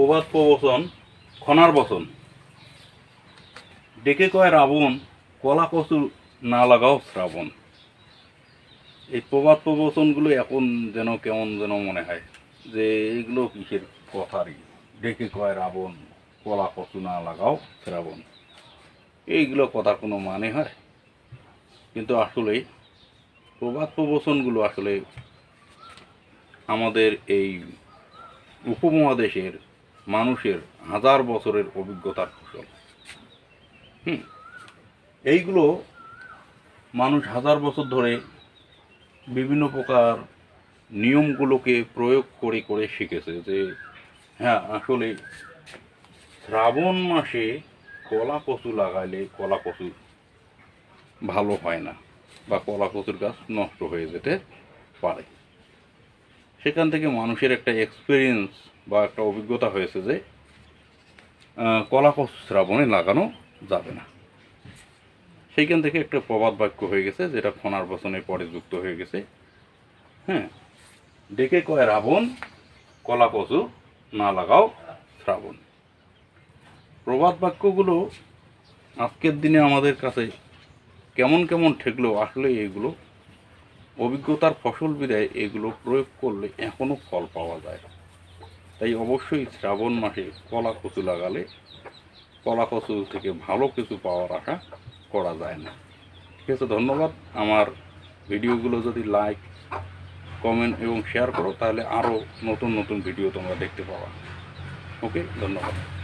প্রবাদ প্রবচন, খনার বচন। ডেকে কয়, রাবণ, কলা কচু না লাগাও শ্রাবণ। এই প্রবাদ প্রবচনগুলো এখন যেন কেমন যেন মনে হয়, যে এইগুলো কিসের কথারই ডেকে কয়, রাবণ, কলা কচু না লাগাও শ্রাবণ। এইগুলো কথার কোনো মানে হয়? কিন্তু আসলে প্রবাদ প্রবচনগুলো আসলে আমাদের এই উপমহাদেশের মানুষের হাজার বছরের অভিজ্ঞতার ফসল। হুম, এইগুলো মানুষ হাজার বছর ধরে বিভিন্ন প্রকার নিয়মগুলোকে প্রয়োগ করে করে শিখেছে যে হ্যাঁ আসলে শ্রাবণ মাসে কলা কচু লাগাইলে কলা কচু ভালো হয় না বা কলা কচুর গাছ নষ্ট হয়ে যেতে পারে। সেখান থেকে মানুষের একটা এক্সপিরিয়েন্স বা একটা অভিজ্ঞতা হয়েছে যে কলা শ্রাবণে লাগানো যাবে না। সেইখান থেকে একটা প্রবাদ বাক্য হয়ে গেছে, যেটা খনার বচনের পরে যুক্ত হয়ে গেছে। হ্যাঁ ডেকে কয় রাবণ কলা কচু না লাগাও শ্রাবণ। প্রবাদ বাক্যগুলো আজকের দিনে আমাদের কাছে কেমন কেমন ঠেকলো, আসলে এগুলো অভিজ্ঞতার ফসল বিদায় এগুলো প্রয়োগ করলে এখনও ফল পাওয়া যায়। তাই অবশ্যই শ্রাবণ মাসে কলা কচু লাগালে কলা কচু থেকে ভালো কিছু পাওয়ার আশা করা যায় না। ঠিক আছে, ধন্যবাদ। আমার ভিডিওগুলো যদি লাইক কমেন্ট এবং শেয়ার করো, তাহলে আরও নতুন নতুন ভিডিও তোমরা দেখতে পাবা। ওকে ধন্যবাদ।